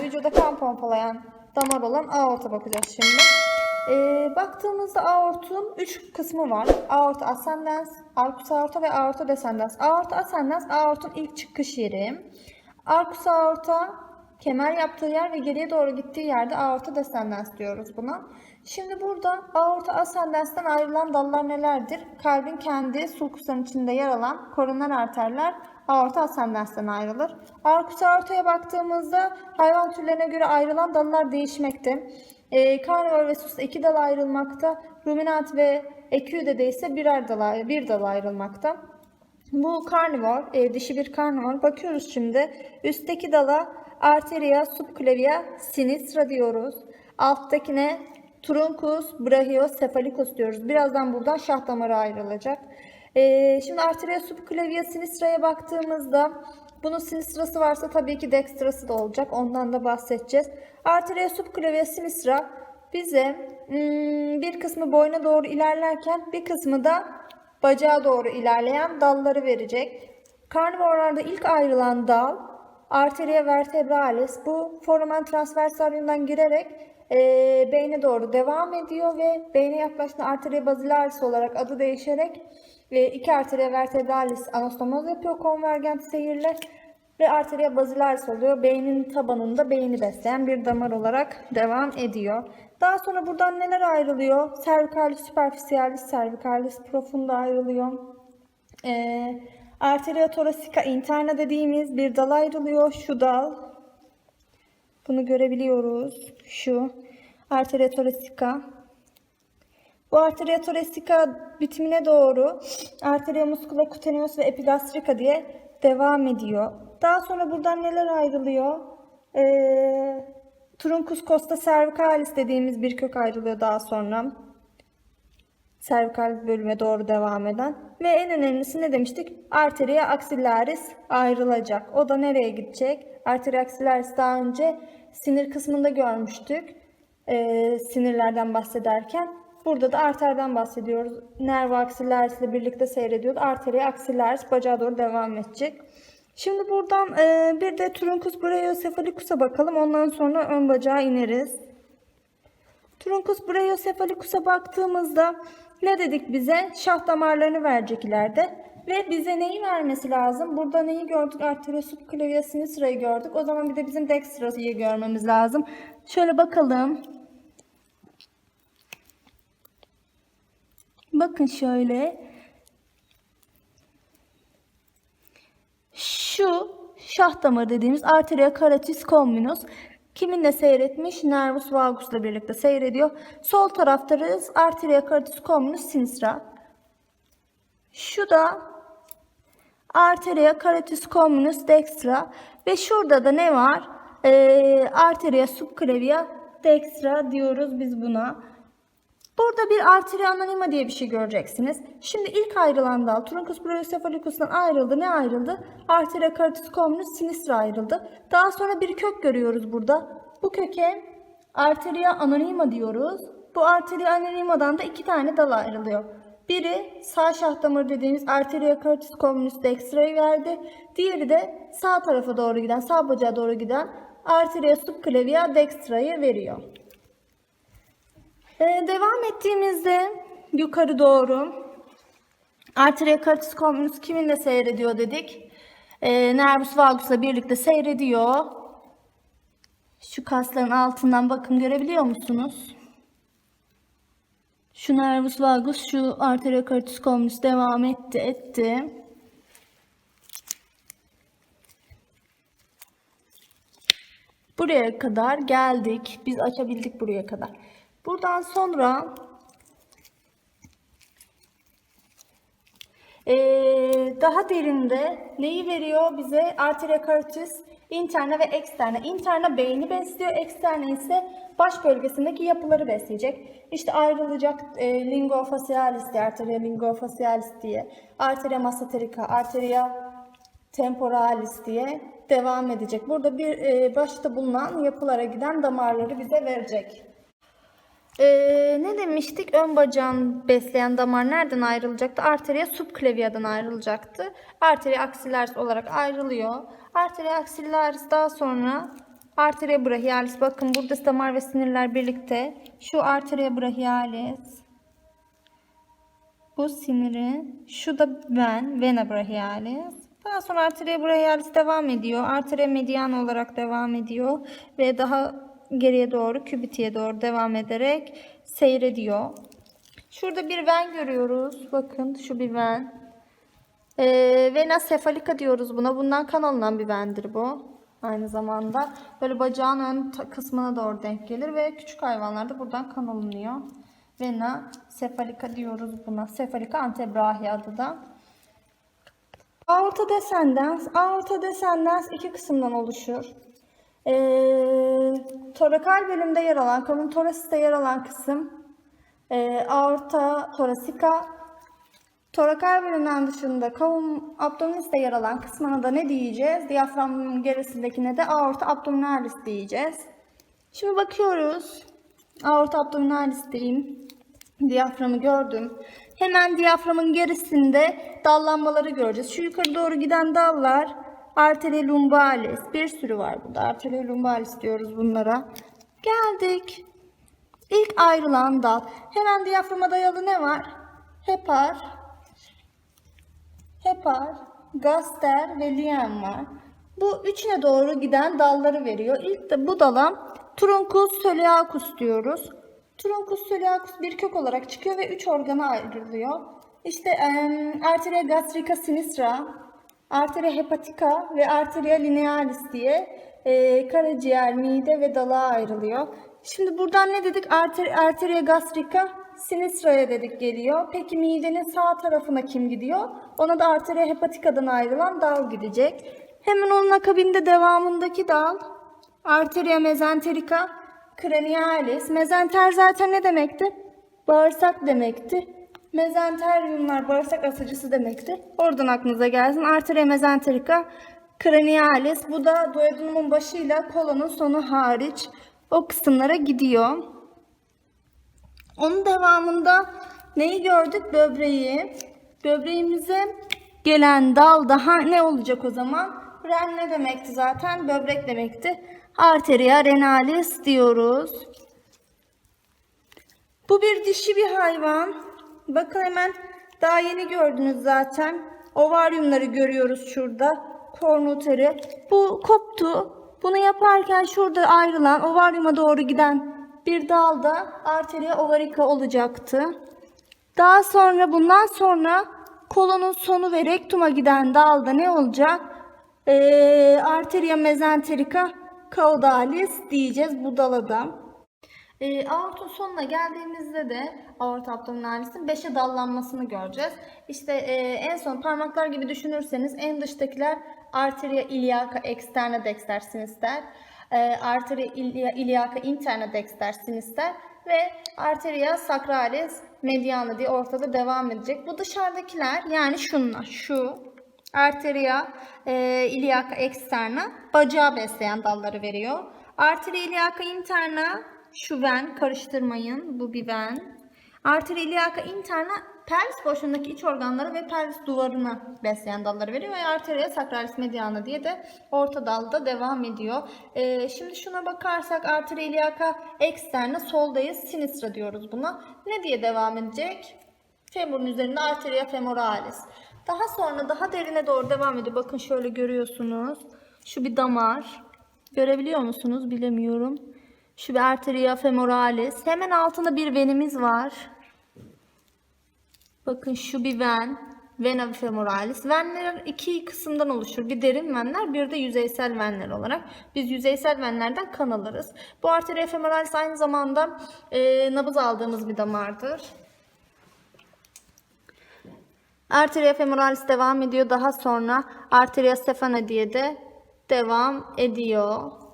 vücuda kan pompalayan damar olan aorta bakacağız şimdi. Ee, baktığımızda aortun 3 kısmı var. Aorta ascendens, arcus aorta ve aorta descendens. Aorta ascendens aortun ilk çıkış yeri. Arcus aorta kemer yaptığı yer ve geriye doğru gittiği yerde aorta descendens diyoruz buna. Şimdi burada aorta ascendens'ten ayrılan dallar nelerdir? Kalbin kendi sulkusların içinde yer alan koroner arterler aorta ascendens'ten ayrılır. Arcus aortaya baktığımızda hayvan türlerine göre ayrılan dallar değişmekte. E, Carnivore ve sus iki dal ayrılmakta. Ruminant ve eküde ise birer dal, bir dal ayrılmakta. Bu karnivor, e, dişi bir karnivor. Bakıyoruz şimdi. Üstteki dala arteria subclavia sinistra diyoruz. Alttakine truncus brachiocephalicus diyoruz. Birazdan buradan şah damarı ayrılacak. E, şimdi arteria subclavia sinistra'ya baktığımızda bunun sinistrası varsa tabii ki dextrası da olacak. Ondan da bahsedeceğiz. Arteria subclavia sinistra bize hmm, bir kısmı boyuna doğru ilerlerken bir kısmı da bacağa doğru ilerleyen dalları verecek. Karnivorlarda ilk ayrılan dal arteria vertebralis bu foramen transversalium'dan girerek e, beyne doğru devam ediyor ve beyne yaklaştığında arteria basilaris olarak adı değişerek e, iki arteria vertebralis anastomoz yapıyor konvergent seyirle ve arteria basilaris oluyor. Beynin tabanında beyni besleyen bir damar olarak devam ediyor. Daha sonra buradan neler ayrılıyor? Cervicalis superficialis, cervicalis profunda ayrılıyor. Ee, arteria thoracica interna dediğimiz bir dal ayrılıyor. Şu dal. Bunu görebiliyoruz. Şu. Arteria thoracica. Bu arteria thoracica bitimine doğru arteria muscula cutaneus ve epigastrica diye devam ediyor. Daha sonra buradan neler ayrılıyor? Ee, Truncus costa cervicalis dediğimiz bir kök ayrılıyor daha sonra. Servikal bölüme doğru devam eden. Ve en önemlisi ne demiştik? Arteria axillaris ayrılacak. O da nereye gidecek? Arteria axillaris daha önce sinir kısmında görmüştük. Ee, sinirlerden bahsederken. Burada da arterden bahsediyoruz. Nerve axillaris ile birlikte seyrediyordu. Arteria axillaris bacağa doğru devam edecek. Şimdi buradan e, bir de Truncus brachiocephalicus'a bakalım. Ondan sonra ön bacağa ineriz. Truncus brachiocephalicus'a baktığımızda ne dedik bize? Şah damarlarını verecek ileride. Ve bize neyi vermesi lazım? Burada neyi gördük? Arteria subclavia sinistra'yı gördük. O zaman bir de bizim dextra'yı görmemiz lazım. Şöyle bakalım. Bakın şöyle. Şu şah damarı dediğimiz arteria carotis communis kiminle seyretmiş? Nervus vagus'la birlikte seyrediyor. Sol taraftarız arteria carotis communis sinistra. Şu da arteria carotis communis dextra ve şurada da ne var? Ee, arteria subclavia dextra diyoruz biz buna. Burada bir arteria anonima diye bir şey göreceksiniz. Şimdi ilk ayrılan dal Truncus brachiocephalicus'tan ayrıldı. Ne ayrıldı? Arteria carotis communis sinistra ayrıldı. Daha sonra bir kök görüyoruz burada. Bu köke arteria anonima diyoruz. Bu arteria anonima'dan da iki tane dal ayrılıyor. Biri sağ şah damarı dediğimiz arteria carotis communis dextra'yı verdi. Diğeri de sağ tarafa doğru giden, sağ bacağa doğru giden arteria subclavia dextra'yı veriyor. Ee, devam ettiğimizde yukarı doğru arteria carotis communis kiminle seyrediyor dedik. Ee, nervus vagus'la birlikte seyrediyor. Şu kasların altından bakın görebiliyor musunuz? Şu nervus vagus, şu arteria carotis communis devam etti, etti. Buraya kadar geldik. Biz açabildik buraya kadar. Buradan sonra ee, daha derinde neyi veriyor bize? Arteria carotis interna ve externa. Interna beyni besliyor, externa ise baş bölgesindeki yapıları besleyecek. İşte ayrılacak e, lingofacialis diye, arteria lingofacialis diye, arteria masseterica, arteria temporalis diye devam edecek. Burada bir e, başta bulunan yapılara giden damarları bize verecek. Ee, ne demiştik? Ön bacağın besleyen damar nereden ayrılacaktı? Arteria subclavia'dan ayrılacaktı. Arteria axillaris olarak ayrılıyor. Arteria axillaris daha sonra Arteria brachialis. Bakın burada damar ve sinirler birlikte. Şu arteria brachialis. Bu sinirin. Şu da ven. Vena brachialis. Daha sonra arteria brachialis devam ediyor. Arteria mediana olarak devam ediyor. Ve daha geriye doğru kübitiye doğru devam ederek seyrediyor. Şurada bir ven görüyoruz. Bakın şu bir ven. Ee, vena cephalica diyoruz buna. Bundan kan alınan bir vendir bu. Aynı zamanda böyle bacağın ön kısmına doğru denk gelir ve küçük hayvanlarda buradan kan alınıyor. Vena cephalica diyoruz buna. Cephalica antebrachi adı da. Aorta descendens. Aorta descendens iki kısımdan oluşur. Ee, torakal bölümde yer alan, kalın torasiste yer alan kısım e, aorta torasika, torakal bölümden dışında kavum abdoministe yer alan kısmına da ne diyeceğiz? Diyaframın gerisindekine de aorta abdominalis diyeceğiz. Şimdi bakıyoruz. Aorta abdominalis diyeyim. Diyaframı gördüm. Hemen diyaframın gerisinde dallanmaları göreceğiz. Şu yukarı doğru giden dallar arteria lumbalis. Bir sürü var burada. Arteria lumbalis diyoruz bunlara. Geldik. İlk ayrılan dal. Hemen diyaframa dayalı ne var? Hepar, hepar, gaster ve lien var. Bu üçüne doğru giden dalları veriyor. İlk de bu dala truncus coeliacus diyoruz. Truncus coeliacus bir kök olarak çıkıyor ve üç organa ayrılıyor. İşte em, arteria gastrica sinistra, arteria hepatica ve arteria linealis diye e, karaciğer, mide ve dalağa ayrılıyor. Şimdi buradan ne dedik? Arter, arteria gastrica sinistraya dedik geliyor. Peki midenin sağ tarafına kim gidiyor? Ona da arteria hepatica'dan ayrılan dal gidecek. Hemen onun akabinde devamındaki dal arteria mesenterica cranialis. Mezenter zaten ne demekti? Bağırsak demekti. Mezenteryumlar bağırsak asıcısı demekti. Oradan aklınıza gelsin. Arteria mesenterica cranialis. Bu da duodenumun başıyla kolonun sonu hariç o kısımlara gidiyor. Onun devamında neyi gördük? Böbreği. Böbreğimize gelen dal daha ne olacak o zaman? Ren ne demekti zaten? Böbrek demekti. Arteria renalis diyoruz. Bu bir dişi bir hayvan. Bakın hemen daha yeni gördünüz zaten. Ovaryumları görüyoruz şurada. Kornuteri. Bu koptu. Bunu yaparken şurada ayrılan ovaryuma doğru giden bir dalda arteria ovarica olacaktı. Daha sonra bundan sonra kolonun sonu ve rektuma giden dalda ne olacak? Ee, arteria mesenterica caudalis diyeceğiz bu dalada. E, aortun sonuna geldiğimizde de aorta abdominalis'in 5'e dallanmasını göreceğiz. İşte e, en son parmaklar gibi düşünürseniz en dıştakiler arteria iliaca externa dexter sinister, e, arteria ilia- iliaca interna dexter sinister ve arteria sacralis mediana diye ortada devam edecek. Bu dışarıdakiler yani şunlar, şu arteria e, iliaca externa bacağı besleyen dalları veriyor. Arteria iliaca interna şu ven karıştırmayın. Bu bir ven. Arteria iliaca interna pelvis boşluğundaki iç organları ve pelvis duvarını besleyen dalları veriyor. Ve arteria sacralis mediana diye de orta dalda devam ediyor. Ee, şimdi şuna bakarsak arteria iliaca externa soldayız. Sinistra diyoruz buna. Ne diye devam edecek? Femurun üzerinde arteria femoralis. Daha sonra daha derine doğru devam ediyor. Bakın şöyle görüyorsunuz. Şu bir damar. Görebiliyor musunuz? Bilemiyorum. Şu bir arteria femoralis. Hemen altında bir venimiz var. Bakın şu bir ven. Vena femoralis. Venler iki kısımdan oluşur. Bir derin venler, bir de yüzeysel venler olarak. Biz yüzeysel venlerden kan alırız. Bu arteria femoralis aynı zamanda e, nabız aldığımız bir damardır. Arteria femoralis devam ediyor. Daha sonra arteria stephana diye de devam ediyor.